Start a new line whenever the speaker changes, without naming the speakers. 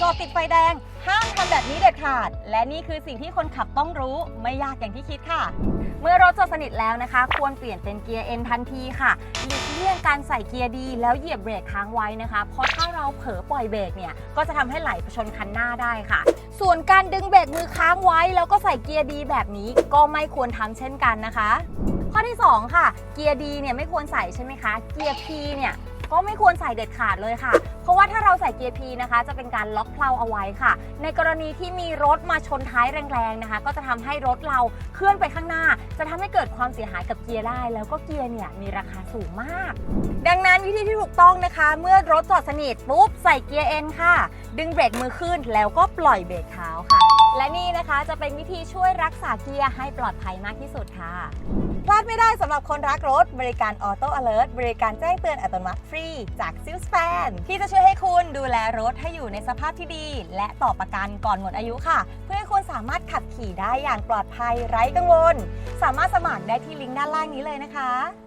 จอดติดไฟแดง ห้ามทำแบบนี้เด็ดขาด และนี่คือสิ่งที่คนขับต้องรู้ไม่ยากอย่างที่คิดค่ะ เมื่อรถจอดสนิทแล้วนะคะ ควรเปลี่ยนเป็นเกียร์ N ทันทีค่ะหลีกเลี่ยงการใส่เกียร์ดี แล้วเหยียบเบรกค้างไว้นะคะ เพราะถ้าเราเผลอปล่อยเบรกเนี่ยก็จะทำให้ไหลไปชนคันหน้าได้ค่ะ ส่วนการดึงเบรกมือค้างไว้ แล้วก็ใส่เกียร์ดีแบบนี้ก็ไม่ควรทำเช่นกันนะคะ ข้อที่ 2 ค่ะ เกียร์ดีเนี่ยไม่ควรใส่ใช่ไหมคะ เกียร์ P เนี่ย ก็ไม่ควรใส่เด็ดขาดเลยค่ะ เพราะว่าถ้าเราใส่เกียร์ P นะคะ จะเป็นการล็อกเพลาเอาไว้ค่ะ ในกรณีที่มีรถมาชนท้ายแรงๆนะคะ ก็จะทำให้รถเราเคลื่อนไปข้างหน้า จะทำให้เกิดความเสียหายกับเกียร์ได้ แล้วก็เกียร์เนี่ยมีราคาสูงมาก ดังนั้นวิธีที่ถูกต้องนะคะ เมื่อรถจอดสนิทปุ๊บใส่เกียร์ N ค่ะ ดึงเบรกมือขึ้นแล้วก็ปล่อยเบรกเท้าค่ะ และนี่นะคะจะเป็นวิธีช่วยรักษาเกียร์ให้ปลอดภัยมากที่สุดค่ะ พลาดไม่ได้สำหรับคนรักรถ บริการออโต้ Alert บริการแจ้งเตือนอัตโนมัติฟรี จากซิลสแ a นที่จะช่วยให้คุณดูแลรถให้อยู่ในสภาพที่ดี และต่อประกันก่อนหมดอายุค่ะ เพื่อให้คุณสามารถขับขี่ได้อย่างปลอดภัยไร้กังวล สามารถสมัครได้ที่ลิงก์ด้านล่างนี้เลยนะคะ